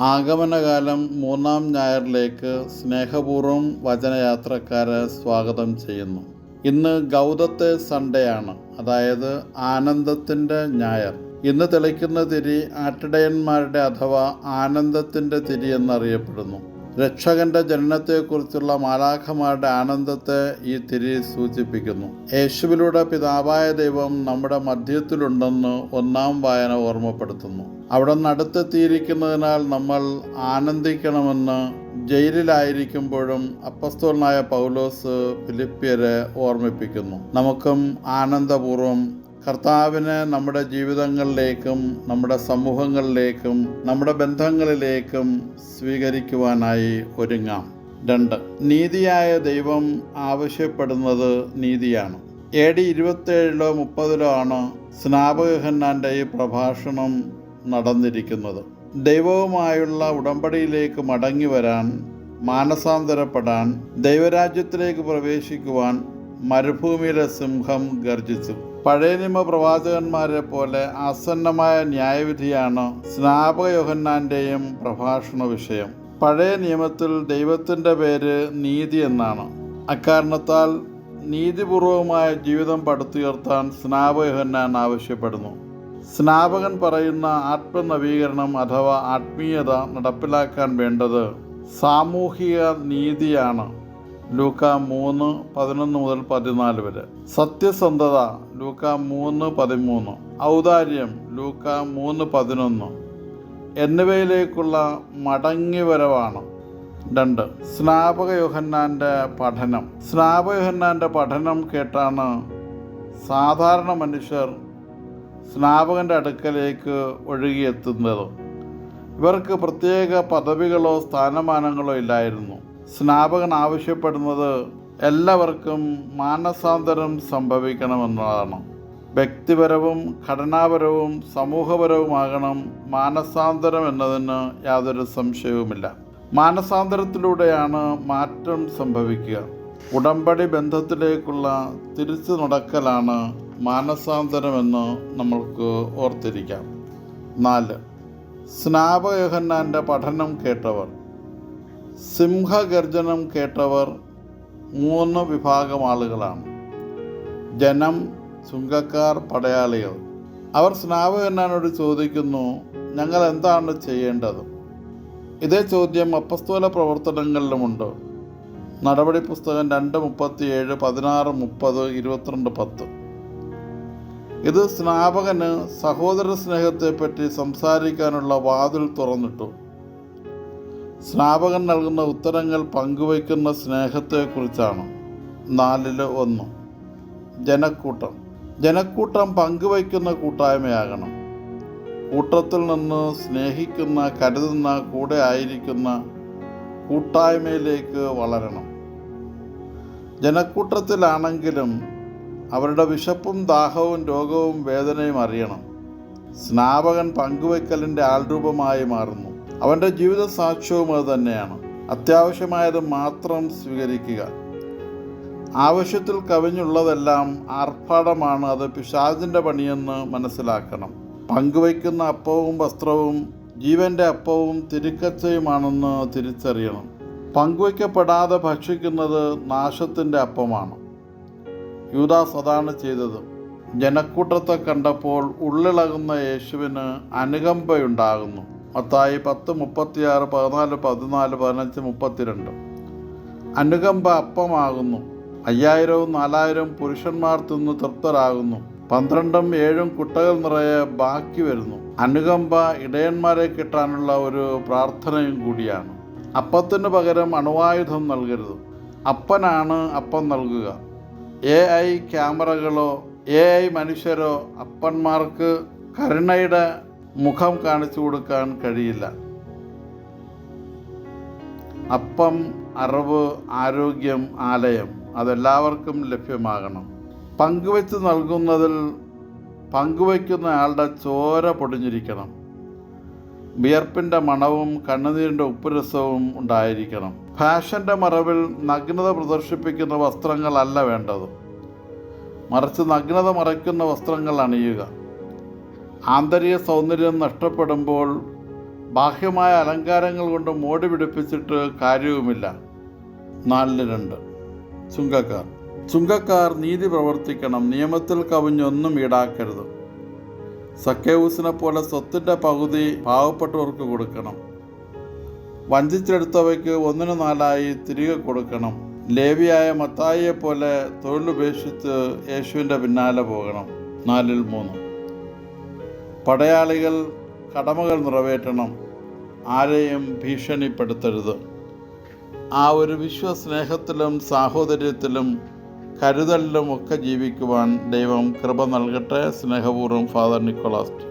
ആഗമനകാലം മൂന്നാം ഞായറിലേക്ക് സ്നേഹപൂർവം വചനയാത്രക്കാരെ സ്വാഗതം ചെയ്യുന്നു. ഇന്ന് ഗൗതത്തെ സൺഡേ ആണ് അതായത് ആനന്ദത്തിന്റെ ഞായർ. ഇന്ന് തെളിക്കുന്ന തിരി ആട്ടിടയന്മാരുടെ അഥവാ ആനന്ദത്തിന്റെ തിരി എന്നറിയപ്പെടുന്നു. രക്ഷകന്റെ ജനനത്തെക്കുറിച്ചുള്ള മാലാഖമാരുടെ ആനന്ദത്തെ ഈ തിരി സൂചിപ്പിക്കുന്നു. യേശുവിലൂടെ പിതാവായ ദൈവം നമ്മുടെ മധ്യത്തിലുണ്ടെന്ന് ഒന്നാം വായന ഓർമ്മപ്പെടുത്തുന്നു. അവിടെ നടത്തെത്തിയിരിക്കുന്നതിനാൽ നമ്മൾ ആനന്ദിക്കണമെന്ന് ജയിലിലായിരിക്കുമ്പോഴും അപ്പസ്തോലനായ പൗലോസ് ഫിലിപ്പിയരെ ഓർമ്മിപ്പിക്കുന്നു. നമുക്കും ആനന്ദപൂർവം കർത്താവിനെ നമ്മുടെ ജീവിതങ്ങളിലേക്കും നമ്മുടെ സമൂഹങ്ങളിലേക്കും നമ്മുടെ ബന്ധങ്ങളിലേക്കും സ്വീകരിക്കുവാനായി ഒരുങ്ങാം. രണ്ട് നീതിയായ ദൈവം ആവശ്യപ്പെടുന്നത് നീതിയാണ്. എ ഡി ഇരുപത്തേഴിലോ മുപ്പതിലോ ആണ് സ്നാപകഹന്നാന്റെ ഈ പ്രഭാഷണം നടന്നിരിക്കുന്നത്. ദൈവവുമായുള്ള ഉടമ്പടിയിലേക്ക് മടങ്ങി വരാൻ മാനസാന്തരപ്പെടാൻ ദൈവരാജ്യത്തിലേക്ക് പ്രവേശിക്കുവാൻ മരുഭൂമിയിലെ സിംഹം ഗർജിച്ചു പഴയ നിയമ പ്രവാചകന്മാരെ പോലെ ആസന്നമായ ന്യായവിധിയാണ് സ്നാപക യോഹന്നാന്റെയും പ്രഭാഷണ വിഷയം. പഴയ നിയമത്തിൽ ദൈവത്തിന്റെ പേര് നീതി എന്നാണ്. അക്കാരണത്താൽ നീതിപൂർവമായ ജീവിതം പടുത്തുയർത്താൻ സ്നാപക യോഹന്നാൻ ആവശ്യപ്പെടുന്നു. സ്നാപകൻ പറയുന്ന ആത്മനവീകരണം അഥവാ ആത്മീയത നടപ്പിലാക്കാൻ വേണ്ടത് സാമൂഹിക നീതിയാണ്. ലൂക്ക മൂന്ന് പതിനൊന്ന് മുതൽ പതിനാല് വരെ. സത്യസന്ധത ലൂക്ക മൂന്ന് പതിമൂന്ന്. ഔദാര്യം ലൂക്ക മൂന്ന് പതിനൊന്ന്. എന്നിവയിലേക്കുള്ള മടങ്ങിവരവാണ് രണ്ട് സ്നാപക യോഹന്നാന്റെ പഠനം. സ്നാപക യോഹന്നാന്റെ പഠനം കേട്ടാണ് സാധാരണ മനുഷ്യർ സ്നാപകന്റെ അടുക്കലേക്ക് ഒഴുകിയെത്തുന്നത്. ഇവർക്ക് പ്രത്യേക പദവികളോ സ്ഥാനമാനങ്ങളോ ഇല്ലായിരുന്നു. സ്നാപകൻ ആവശ്യപ്പെടുന്നത് എല്ലാവർക്കും മാനസാന്തരം സംഭവിക്കണമെന്നതാണ്. വ്യക്തിപരവും ഘടനാപരവും സമൂഹപരവുമാകണം മാനസാന്തരം എന്നതിന് യാതൊരു സംശയവുമില്ല. മാനസാന്തരത്തിലൂടെയാണ് മാറ്റം സംഭവിക്കുക. ഉടമ്പടി ബന്ധത്തിലേക്കുള്ള തിരിച്ചു നടക്കലാണ് മാനസാന്തരമെന്ന് നമ്മൾക്ക് ഓർത്തിരിക്കാം. നാല്. സ്നാപകഹന്നാന്റെ പഠനം കേട്ടവർ. സിംഹഗർജനം കേട്ടവർ മൂന്ന് വിഭാഗം ആളുകളാണ്. ജനം ചുങ്കക്കാർ പടയാളികൾ. അവർ സ്നാപകന്നാനോട് ചോദിക്കുന്നു ഞങ്ങൾ എന്താണ് ചെയ്യേണ്ടത്? ഇതേ ചോദ്യം അപ്പസ്തോല പ്രവർത്തനങ്ങളിലുമുണ്ട്. നടപടി പുസ്തകം രണ്ട് മുപ്പത്തിയേഴ് പതിനാറ് മുപ്പത് ഇരുപത്തിരണ്ട് പത്ത്. ഇത് സ്നാപകന് സഹോദര സ്നേഹത്തെപ്പറ്റി സംസാരിക്കാനുള്ള വാതിൽ തുറന്നിട്ടു. സ്നാപകൻ നൽകുന്ന ഉത്തരങ്ങൾ പങ്കുവയ്ക്കുന്ന സ്നേഹത്തെക്കുറിച്ചാണ്. നാലിൽ ഒന്ന്. ജനക്കൂട്ടം. ജനക്കൂട്ടം പങ്കുവയ്ക്കുന്ന കൂട്ടായ്മയാകണം. കൂട്ടത്തിൽ നിന്ന് സ്നേഹിക്കുന്ന കരുതുന്ന കൂടെ ആയിരിക്കുന്ന കൂട്ടായ്മയിലേക്ക് വളരണം. ജനക്കൂട്ടത്തിലാണെങ്കിലും അവരുടെ വിശപ്പും ദാഹവും രോഗവും വേദനയും അറിയണം. സ്നാപകൻ പങ്കുവയ്ക്കലിന്റെ ആൾരൂപമായി മാറുന്നു. അവന്റെ ജീവിത സാക്ഷ്യവും അത് തന്നെയാണ്. അത്യാവശ്യമായത് മാത്രം സ്വീകരിക്കുക. ആവശ്യത്തിൽ കവിഞ്ഞുള്ളതെല്ലാം ആർഭാടമാണ് അത് പിശാചിന്റെ പണിയെന്ന് മനസ്സിലാക്കണം. പങ്കുവയ്ക്കുന്ന അപ്പവും വസ്ത്രവും ജീവന്റെ അപ്പവും തിരുക്കച്ചയുമാണെന്ന് തിരിച്ചറിയണം. പങ്കുവയ്ക്കപ്പെടാതെ ഭക്ഷിക്കുന്നത് നാശത്തിന്റെ അപ്പമാണ്. യൂദാസ് അതാണ് ചെയ്തത്. ജനക്കൂട്ടത്തെ കണ്ടപ്പോൾ ഉള്ളിളകുന്ന യേശുവിന് അനുകമ്പയുണ്ടാകുന്നു. മത്തായി പത്ത് മുപ്പത്തിയാറ് പതിനാല് പതിനാല് പതിനഞ്ച് മുപ്പത്തിരണ്ട്. അനുകമ്പ അപ്പമാകുന്നു. അയ്യായിരവും നാലായിരവും പുരുഷന്മാർ തിന്ന് തൃപ്തരാകുന്നു. പന്ത്രണ്ടും ഏഴും കുട്ടകൾ നിറയെ ബാക്കി വരുന്നു. അനുകമ്പ ഇടയന്മാരെ കിട്ടാനുള്ള ഒരു പ്രാർത്ഥനയും കൂടിയാണ്. അപ്പത്തിന് പകരം അണുവായുധം നൽകരുത്. അപ്പനാണ് അപ്പം നൽകുക. എ ഐ ക്യാമറകളോ എ ഐ മനുഷ്യരോ അപ്പന്മാർക്ക് കരുണയുടെ മുഖം കാണിച്ചു കൊടുക്കാൻ കഴിയില്ല. അപ്പം അറിവ് ആരോഗ്യം ആലയം അതെല്ലാവർക്കും ലഭ്യമാകണം. പങ്കുവെച്ച് നൽകുന്നതിൽ പങ്കുവയ്ക്കുന്ന ആളുടെ ചോര പൊടിഞ്ഞിരിക്കണം. വിയർപ്പിന്റെ മണവും കണ്ണുനീരിന്റെ ഉപ്പുരസവും ഉണ്ടായിരിക്കണം. ഫാഷന്റെ മറവിൽ നഗ്നത പ്രദർശിപ്പിക്കുന്ന വസ്ത്രങ്ങളല്ല വേണ്ടത്. മറിച്ച് നഗ്നത മറയ്ക്കുന്ന വസ്ത്രങ്ങൾ അണിയുക. ആന്തരിക സൗന്ദര്യം നഷ്ടപ്പെടുമ്പോൾ ബാഹ്യമായ അലങ്കാരങ്ങൾ കൊണ്ട് മോടി പിടിപ്പിച്ചിട്ട് കാര്യവുമില്ല. നാലിന് രണ്ട്. ചുങ്കക്കാർ. ചുങ്കക്കാർ നീതി പ്രവർത്തിക്കണം. നിയമത്തിൽ കവിഞ്ഞൊന്നും ഈടാക്കരുത്. സക്കേവൂസിനെ പോലെ സ്വത്തിന്റെ പകുതി പാവപ്പെട്ടവർക്ക് കൊടുക്കണം. വഞ്ചിച്ചെടുത്തവയ്ക്ക് ഒന്നിനു നാലായി തിരികെ കൊടുക്കണം. ലേവിയായ മത്തായിയെ പോലെ തൊഴിലുപേക്ഷിച്ച് യേശുവിന്റെ പിന്നാലെ പോകണം. നാലിൽ മൂന്ന്. പടയാളികൾ കടമകൾ നിറവേറ്റണം ആരെയും ഭീഷണിപ്പെടുത്തരുത്. ആ ഒരു വിശ്വസ്നേഹത്തിലും സാഹോദര്യത്തിലും കരുതലിലും ഒക്കെ ജീവിക്കുവാൻ ദൈവം കൃപ നൽകട്ടെ. സ്നേഹപൂർവം ഫാദർ നിക്കോളാസ്.